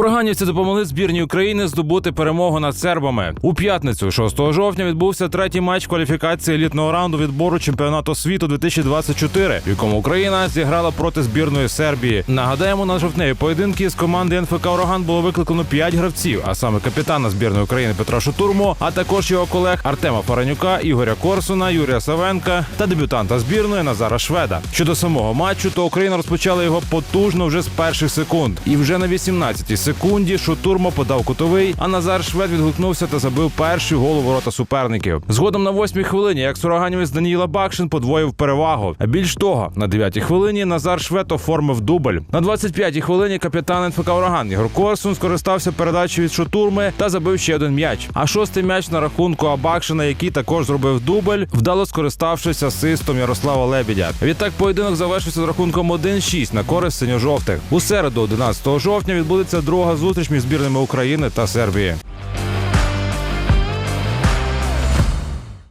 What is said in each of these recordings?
Ураганівці допомогли збірній України здобути перемогу над сербами. У п'ятницю, 6 жовтня, відбувся третій матч кваліфікації елітного раунду відбору чемпіонату світу 2024, в якому Україна зіграла проти збірної Сербії. Нагадаємо, на жовтневі поєдинки з команди НФК Ураган було викликано 5 гравців, а саме капітана збірної України Петра Шутурму, а також його колег Артема Фаранюка, Ігоря Корсуна, Юрія Савенка та дебютанта збірної Назара Шведа. Щодо самого матчу, то Україна розпочала його потужно вже з перших секунд. І вже на 18-й секунді Шутурмо подав кутовий, а Назар Швед відгукнувся та забив перший гол у ворота суперників. Згодом на 8-й хвилині, як сураганівець Даніїла Бакшин подвоїв перевагу. А більш того, на 9-й хвилині Назар Швед оформив дубль. На 25-й хвилині капітан НФК Ураган Ігор Корсун скористався передачею від Шутурми та забив ще один м'яч. А шостий м'яч на рахунку Абакшина, який також зробив дубль, вдало скориставшись асистом Ярослава Лебідя. Відтак поєдинок завершився з рахунком 1-6 на користь синьо-жовтих. У середу, 11 жовтня, відбудеться друга зустріч між збірними України та Сербії.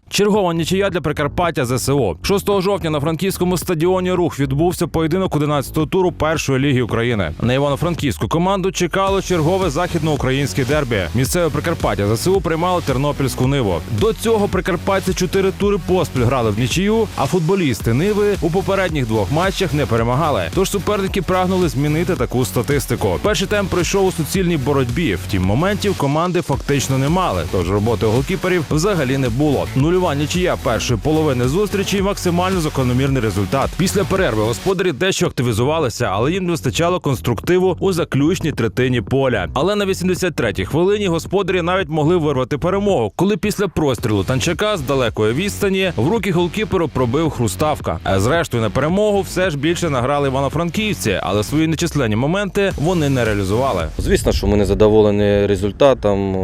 Чергова нічия для Прикарпаття ЗСО. 6 жовтня на франківському стадіоні Рух відбувся поєдинок 11-го туру першої ліги України. На івано-франківську команду чекало чергове західноукраїнське дербі. Місцеве Прикарпаття ЗСУ приймало тернопільську ниву. До цього прикарпатці чотири тури поспіль грали в нічию, а футболісти Ниви у попередніх двох матчах не перемагали. Тож суперники прагнули змінити таку статистику. Перший темп пройшов у суцільній боротьбі. Втім, моментів команди фактично не мали. Тож роботи голкіперів взагалі не було. Нульова нічия першої половини зустрічі і максимально закономірний результат. Після перерви господарі дещо активізувалися, але їм не вистачало конструктиву у заключній третині поля. Але на 83-й хвилині господарі навіть могли вирвати перемогу, коли після прострілу танчака з далекої відстані в руки голкіперу пробив хруставка. А зрештою на перемогу все ж більше награли івано-франківці, але свої нечисленні моменти вони не реалізували. Звісно, що ми не задоволені результатом,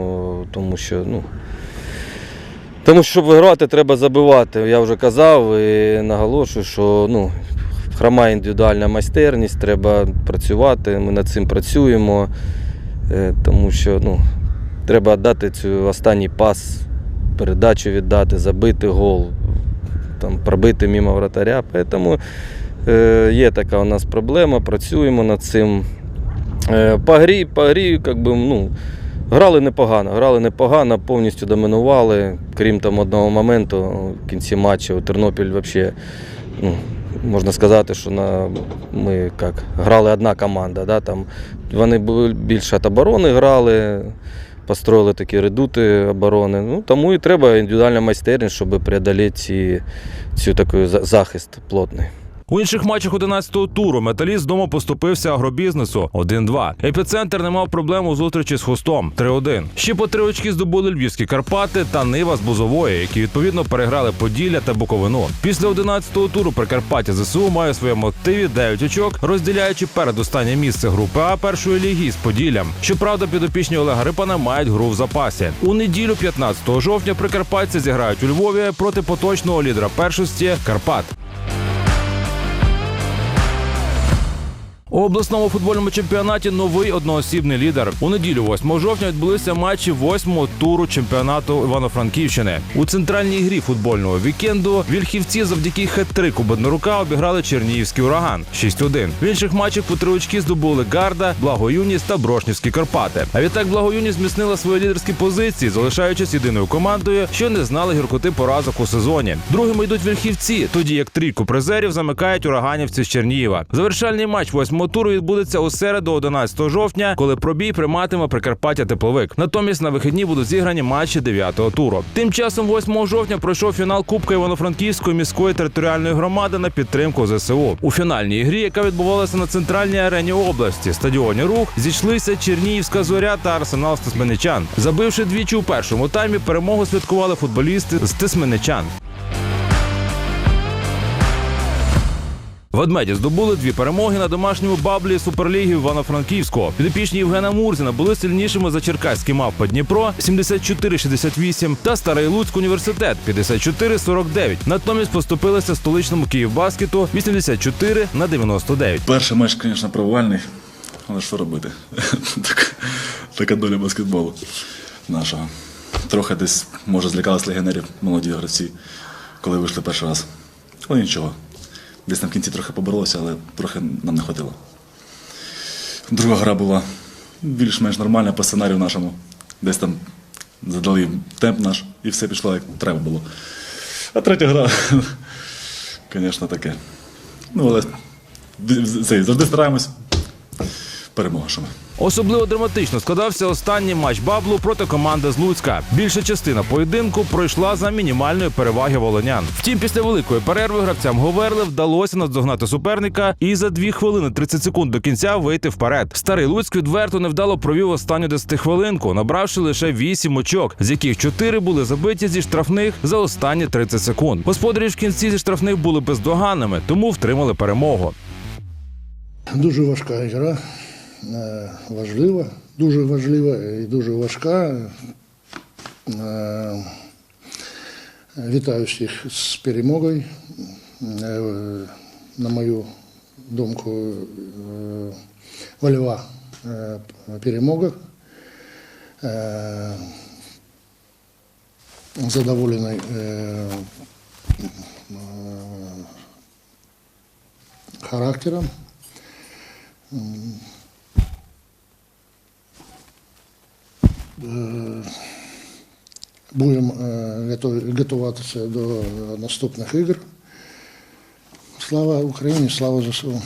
тому що, ну. Тому що, щоб виграти, треба забивати. Я вже казав і наголошую, що ну, хромає індивідуальна майстерність, треба працювати. Ми над цим працюємо, е, тому що ну, треба дати цю останній пас, передачу віддати, забити гол, там, пробити мимо вратаря. Тому е, є така у нас проблема, працюємо над цим. Е, По грі, по грі, як би, ну, грали непогано, грали непогано, повністю домінували. Крім там одного моменту в кінці матчу Тернопіль взагалі, ну, можна сказати, що на, ми як, грали одна команда. Да, там, вони більше від оборони грали, построїли такі редути оборони. Ну, тому і треба індивідуальна майстерність, щоб преодоліти ці, цю такий захист плотний. У інших матчах 11-го туру металіст вдома поступився агробізнесу 1-2. Епіцентр не мав проблем у зустрічі з хустом 3-1. Ще по три очки здобули львівські Карпати та Нива з Бузової, які відповідно переграли Поділля та Буковину. Після 11-го туру Прикарпаття ЗСУ має в своєму активі 9 очок, розділяючи передостаннє місце групи А першої ліги з Поділлям. Щоправда, підопічні Олега Рипана мають гру в запасі. У неділю, 15 жовтня, прикарпатці зіграють у Львові проти поточного лідера першості Карпат. У обласному футбольному чемпіонаті новий одноосібний лідер. У неділю, 8 жовтня, відбулися матчі восьмого туру чемпіонату Івано-Франківщини. У центральній грі футбольного вікенду вільхівці завдяки хет-трику Беднорука обіграли Чернігівський ураган 6-1. В інших матчах по три очки здобули Гарда, Благоюність та Брошнівські Карпати. А відтак Благоюність зміцнила свої лідерські позиції, залишаючись єдиною командою, що не знали гіркоти поразок у сезоні. Другими йдуть вільхівці, тоді як трійку призерів замикають ураганівці з Чернігіва. Завершальний матч восьмого туру відбудеться у середу, 11 жовтня, коли пробій прийматиме Прикарпаття Тепловик. Натомість на вихідні будуть зіграні матчі 9-го туру. Тим часом, 8 жовтня, пройшов фінал Кубка Івано-Франківської міської територіальної громади на підтримку ЗСУ. У фінальній грі, яка відбувалася на центральній арені області, стадіоні рух зійшлися Чернігівська зоря та Арсенал Стисменичан. Забивши двічі у першому таймі, перемогу святкували футболісти з Тисменичан. Ведмеді здобули дві перемоги на домашньому баблі Суперліги Івано-Франківського. Підопічні Євгена Мурзіна були сильнішими за черкаський мавпа Дніпро 74-68 та Старий Луцьк університет 54-49. Натомість поступилися столичному Київбаскету 84 на 99. Перший матч, звісно, провальний, але що робити? така, доля баскетболу нашого. Трохи десь, може, злякались легіонерів молоді гравці, коли вийшли перший раз. Але нічого. Десь там в кінці трохи поборолося, але трохи нам не хватило. Друга гра була більш-менш нормальна по сценарію нашому. Десь там задали темп наш, і все пішло як треба було. А третя гра, звісно, таке. Ну, але завжди стараємось. Перемога. Особливо драматично складався останній матч Баблу проти команди з Луцька. Більша частина поєдинку пройшла за мінімальної переваги волонян. Втім, після великої перерви гравцям Говерли вдалося наздогнати суперника і за 2 хвилини 30 секунд до кінця вийти вперед. Старий Луцьк відверто невдало провів останню 10 хвилинку, набравши лише 8 очок, з яких 4 були забиті зі штрафних за останні 30 секунд. Господарі в кінці зі штрафних були бездоганними, тому втримали перемогу. Дуже важка гра, важлива, дуже важлива і дуже важка. Е, Вітаю всіх з перемогою. Е, На мою думку, е, вольова е, перемога. Е, Задоволений е, е, характером. Будемо е, готуватися до наступних ігор. Слава Україні, слава ЗСУ.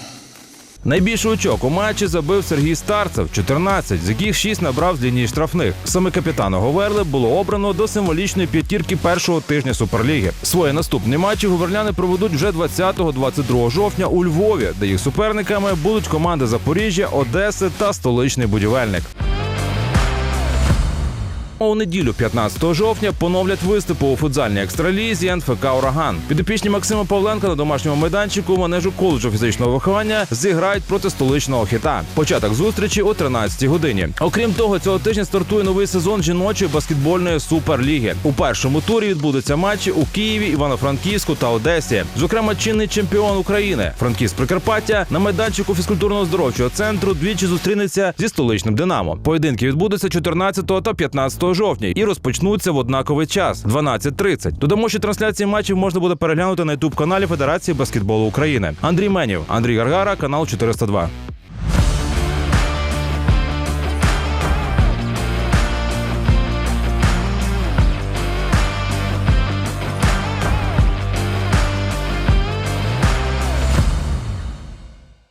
Найбільше очок у матчі забив Сергій Старцев 14, з яких 6 набрав з лінії штрафних. Саме капітана Говерли було обрано до символічної п'ятірки першого тижня Суперліги. Свої наступні матчі гуверляни проведуть вже 20-22 жовтня у Львові, де їх суперниками будуть команди Запоріжжя, Одеси та столичний будівельник. У неділю, 15 жовтня, поновлять виступи у футзальній екстралізі НФК Ураган. Підопічні Максима Павленка на домашньому майданчику манежу коледжу фізичного виховання зіграють проти столичного хіта. Початок зустрічі о 13 годині. Окрім того, цього тижня стартує новий сезон жіночої баскетбольної суперліги. У першому турі відбудуться матчі у Києві, Івано-Франківську та Одесі. Зокрема, чинний чемпіон України Франківськ Прикарпаття на майданчику фізкультурно-здоровчого центру двічі зустрінеться зі столичним Динамо. Поєдинки відбудуться 14 та 15 жовтня і розпочнуться в однаковий час 12.30. Додамо, що трансляції матчів можна буде переглянути на ютуб каналі Федерації баскетболу України. Андрій Менів, Андрій Гаргара, канал 402.